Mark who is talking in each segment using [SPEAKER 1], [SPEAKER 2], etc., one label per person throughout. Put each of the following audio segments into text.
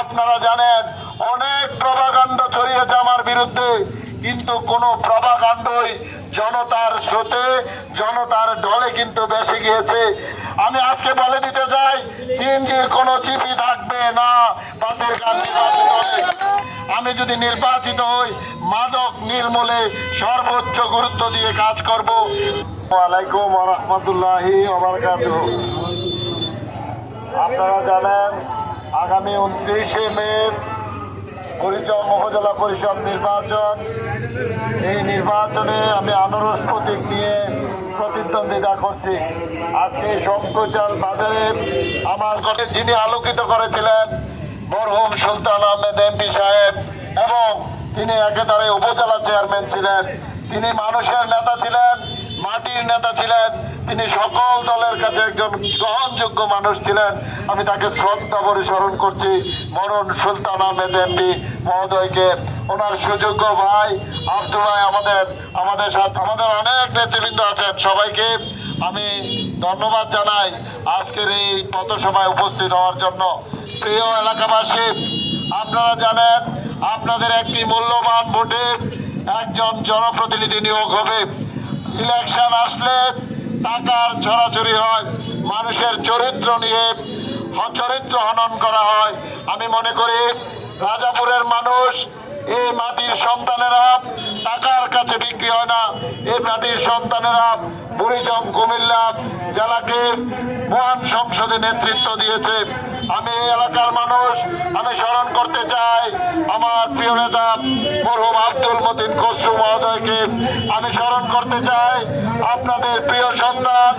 [SPEAKER 1] আপনারা জানেন, অনেক প্রভাকাণ্ড ছড়িয়েছে আমার বিরুদ্ধে, কিন্তু কোনো প্রভাকাণ্ডই জনতার স্রোতে, জনতার ঢলে কিন্তু বেশি গিয়েছে। আমি আজকে বলে দিতে চাই, সিএনজির কোনো চিপি থাকবে না, পাশের আমি যদি নির্বাচিত হই, মাদক নির্মূলে সর্বোচ্চ গুরুত্ব দিয়ে কাজ করব। ওয়ালাইকুম রহমতুল্লাহি আপনারা জানেন আগামী উনত্রিশে মে পরিচয় উপজেলা পরিষদ নির্বাচন। এই নির্বাচনে আমি আনারস প্রতীক নিয়ে প্রতিদ্বন্দ্বিতা করছি। আজকে শঙ্কচাল বাজারে আমার ঘরে যিনি আলোকিত করেছিলেন, মরহুম সুলতান আহমেদ এমপি সাহেব, এবং তিনি একেবারে উপজেলা চেয়ারম্যান ছিলেন। তিনি মানুষের নেতা ছিলেন মাটির নেতা ছিলেন, তিনি সকল দলের কাছে একজন গ্রহণযোগ্য মানুষ ছিলেন। আমি তাকে শ্রদ্ধা করে স্মরণ করছি। মরণ সুলতান আহমেদ এমপি মহোদয়কে। ওনার সুযোগ্য ভাই আব্দুল ভাই আমাদের আমাদের সাথে, আমাদের অনেক নেতৃবৃন্দ আছেন। সবাইকে আমি ধন্যবাদ জানাই আজকের এই পথসভায় উপস্থিত হওয়ার জন্য। প্রিয় এলাকাবাসী, আপনারা জানেন, আপনাদের একটি মূল্যবান ভোটে একজন জনপ্রতিনিধি নিয়োগ হবে। ইলেকশন আসলে টাকার ছড়াছড়ি হয়, মানুষের চরিত্র নিয়ে চরিত্র হনন করা হয়। আমি মনে করি রাজাপুরের মানুষ, এই মাটির সন্তানেরা টাকার কাছে বিক্রি হয় না। এই মাটির সন্তানেরা বুড়িজম কুমিল্লা জেলাকে মহান সংসদে নেতৃত্ব দিয়েছে। আমি এই এলাকার মানুষ, আমি স্মরণ করতে চাই আমার প্রিয় নেতা মরহুম আব্দুল মতিন খসরু মহোদয়কে। আমি স্মরণ করতে চাই আপনাদের প্রিয় সন্তান,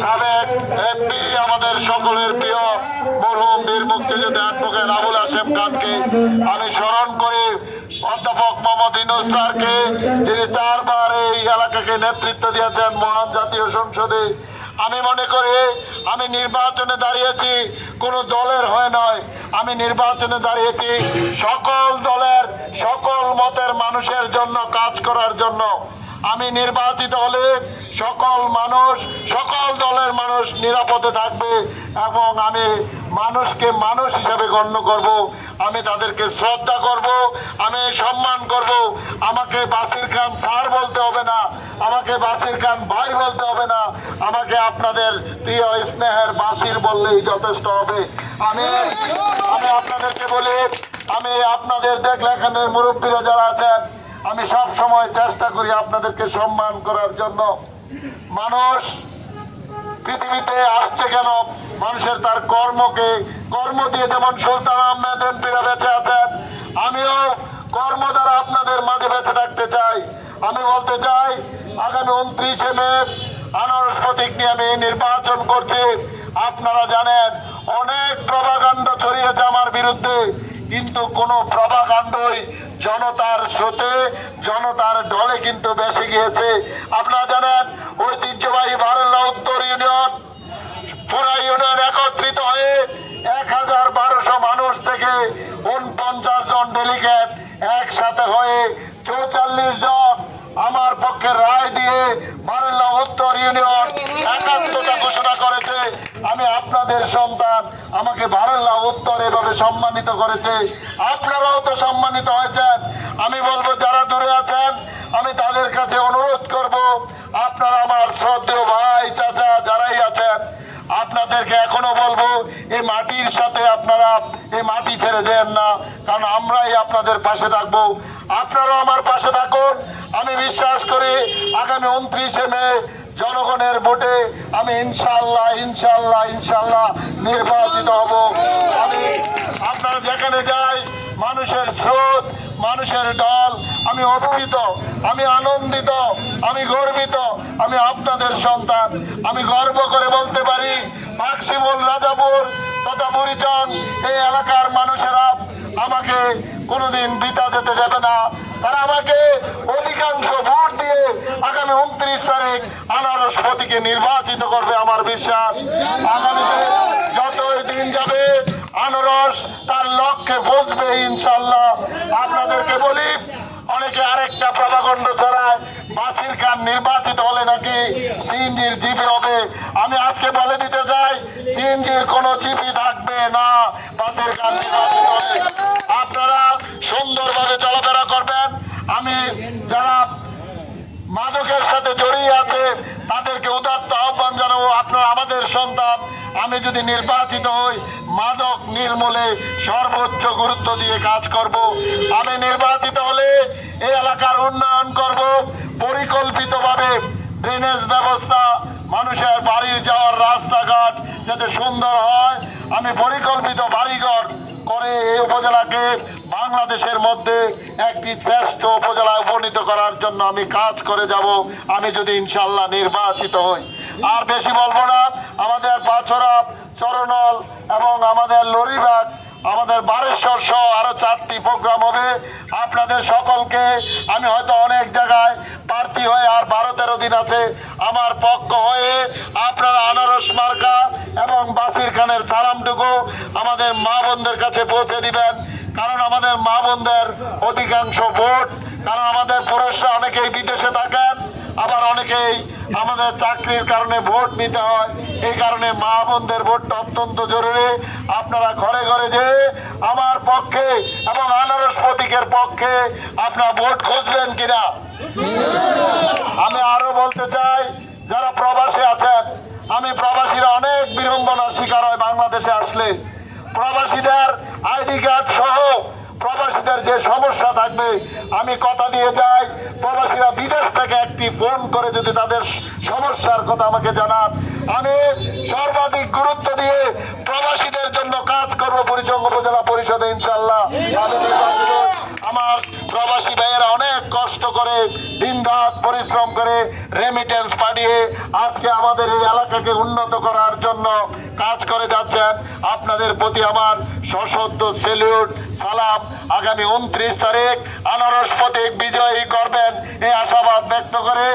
[SPEAKER 1] সাবেক এমপি, আমাদের সকলের প্রিয় মরহুম বীর মুক্তিযোদ্ধা অ্যাডভোকেট আবুল হাসেম খানকে। আমি স্মরণ করি অধ্যাপক মোহাম্মদ ইনুস স্যারকে, যিনি চারবার এলাকাকে নেতৃত্ব দিয়েছেন মহান জাতীয় সংসদে। আমি মনে করি, আমি নির্বাচনে দাঁড়িয়েছি, কোনো দলের হয় নয়। আমি নির্বাচনে দাঁড়িয়েছি সকল দলের, সকল মতের মানুষের জন্য, কাজ করার জন্য। আমি নির্বাচিত হলে সকল মানুষ, সকল দলের মানুষ নিরাপদে থাকবে এবং আমি মানুষকে মানুষ হিসাবে গণ্য করব। আমি তাদেরকে শ্রদ্ধা করব, আমি সম্মান করব। আমাকে বাসির খান স্যার বলতে হবে না, আমাকে বাসির খান ভাই বলতে হবে না, আমাকে আপনাদের প্রিয় স্নেহের বাসির বললেই যথেষ্ট হবে। আমি আমি আপনাদেরকে বলি, আমি আপনাদের দেখলে এখানে মুরব্বীরা যারা আছেন আমি সব সময় চেষ্টা করি আপনাদেরকে সম্মান করার জন্য। মানুষ পৃথিবীতে আসছে কেন? মানুষের তার কর্মকে কর্ম দিয়ে যেমন সুলতান আহমেদ এমপিরা বেঁচে আছেন, আমিও কর্ম দ্বারা আপনাদের মাঝে বেঁচে থাকতে চাই। আমি বলতে চাই, আগামী উনত্রিশে মে আনারস প্রতীক নিয়ে আমি নির্বাচন করছি। আপনারা জানেন, অনেক প্রভাকাণ্ড ছড়িয়েছে আমার বিরুদ্ধে। কিন্তু কোনো প্রভাকাণ্ডই জনতার স্রোতে, জনতার ঢলে কিন্তু বেশি গিয়েছে। আপনারা জানেন, ঐতিহ্যবাহী ভারল্লা উত্তর ইউনিয়ন পুরা ইউনিয়ন একত্রিত হয়ে এক হাজার বারোশো মানুষ থেকে উনপঞ্চাশ জন ডেলিগেট একসাথে হয়ে চৌচল্লিশ জন আমার পক্ষে রায় দিয়ে বারেল্লা উত্তর ইউনিয়ন একাত্মতা ঘোষণা করেছে, আমি আপনাদের সন্তান, আমাকে বারেল্লা উত্তর এভাবে সম্মানিত করেছে। আপনারাও তো সম্মানিত হয়েছেন। আমি বলব, যারা দূরে আছেন, আমি তাদের কাছে অনুরোধ করব, আপনারা আমার শ্রদ্ধেয় ভাই, চাচা যারাই আছেন, আপনাদেরকে এখনও বলব, এই মাটির সাথে আপনারা এই মাটি ছেড়ে যেন না, কারণ আমরাই আপনাদের পাশে থাকব। আপনারাও আমার পাশে থাকুন। আমি বিশ্বাস করি, আগামী উনত্রিশে মে জনগণের ভোটে আমি ইনশাল্লাহ ইনশাল্লাহ ইনশাল্লাহ নির্বাচিত হব। আমি আপনারা যেখানে যাই, মানুষের স্রোত, মানুষের দল, আমি অভিভূত আমি আনন্দিত, আমি গর্বিত, আমি আপনাদের সন্তান। আমি গর্ব করে বলতে পারি মাকসিমুল রাজাপুর তথা বুড়িচন এই এলাকার মানুষেরা আমাকে কোনোদিন বিতা যেতে দেবে না। তারা আমাকে অধিকাংশ ভোট দিয়ে আগামী উনত্রিশ তারিখ আনারস প্রতীকে নির্বাচিত করবে আমার বিশ্বাস। আগামীতে যতই দিন যাবে, আনারস তার লক্ষ্যে বুঝবে ইনশাল্লাহ। আপনাদেরকে বলি, অনেকে আরেকটা প্রভাখণ্ড ছড়ায় বাসির খান নির্বাচিত হলে নাকি সিএনজির জিপি হবে। আমি আজকে বলে দিতে চাই সিএনজি গেঞ্জির কোনো চিপি থাকবে না। বাসের গান নির্বাচিত হলে আপনারা সুন্দরভাবে চলাফেরা করবেন আমি যারা মাদকের সাথে জড়িয়ে আছে তাদেরকে উদাত্ত আহ্বান জানাব আপনারা আমাদের সন্তান আমি যদি নির্বাচিত হই, মাদক নির্মূলে সর্বোচ্চ গুরুত্ব দিয়ে কাজ করব। আমি নির্বাচিত হলে এই এলাকার উন্নয়ন করব। পরিকল্পিতভাবে ড্রেনেজ ব্যবস্থা, মানুষের বাড়ির যাওয়ার রাস্তাঘাট যাতে সুন্দর হয়, আমি পরিকল্পিত বাড়িঘর করে এই উপজেলাকে বাংলাদেশের মধ্যে একটি শ্রেষ্ঠ উপজেলায় উপনীত করার জন্য আমি কাজ করে যাব। আমি যদি ইনশাল্লাহ নির্বাচিত হই আর বেশি বলব না। আমাদের পাছড়া চরণল এবং আমাদের লরিবাগ, আমাদের বারেশ্বর সহ আরও চারটি প্রোগ্রাম হবে। আপনাদের সকলকে আমি হয়তো অনেক জায়গায় প্রার্থী হয়ে আর বারো তেরো দিন আছে আমার পক্ষ হয়ে আপনারা আনারস মার্কা এবং বাসির খানের সালামটুকু আমাদের মা বোনদের কাছে পৌঁছে দিবেন। কারণ আমাদের মা বোনদের অধিকাংশ ভোট, কারণ আমাদের পুরুষরা অনেকেই বিদেশে থাকেন। আবার অনেকেই আমাদের চাকরির কারণে ভোট নিতে হয়। এই কারণে মা বোনদের ভোটটা অত্যন্ত জরুরি। আপনারা ঘরে ঘরে যে আমার পক্ষে এবং আনারস প্রতীকের পক্ষে আপনারা ভোট খুঁজবেন কিনা? আমি আরও বলতে চাই, যারা প্রবাসী আছেন, আমি প্রবাসীরা অনেক বিড়ম্বনার শিকার হয় বাংলাদেশে আসলে। প্রবাসীদের আইডি কার্ড সহ প্রবাসীদের যে সমস্যা থাকবে, আমি কথা দিয়ে যাই। প্রবাসীরা বিদেশ থেকে একটি ফোন করে যদি তাদের সমস্যার কথা আমাকে জানান। আমি সর্বাধিক গুরুত্ব দিয়ে প্রবাসীদের জন্য কাজ করব পরিচঙ্গ উপজেলা পরিষদে ইনশাল্লাহ আমার প্রবাসী ভাইয়েরা অনেক কষ্ট করে দিন রাত পরিশ্রম করে রেমিটেন্স পাঠিয়ে আজকে আমাদের এই এলাকাকে উন্নত করার জন্য কাজ করে যাচ্ছেন। আপনাদের প্রতি আমার সশব্দ সেলিউট সালাম। আগামী উনত্রিশ তারিখ আনারস প্রতীক বিজয়ী করবেন, এই আশাবাদ ব্যক্ত করে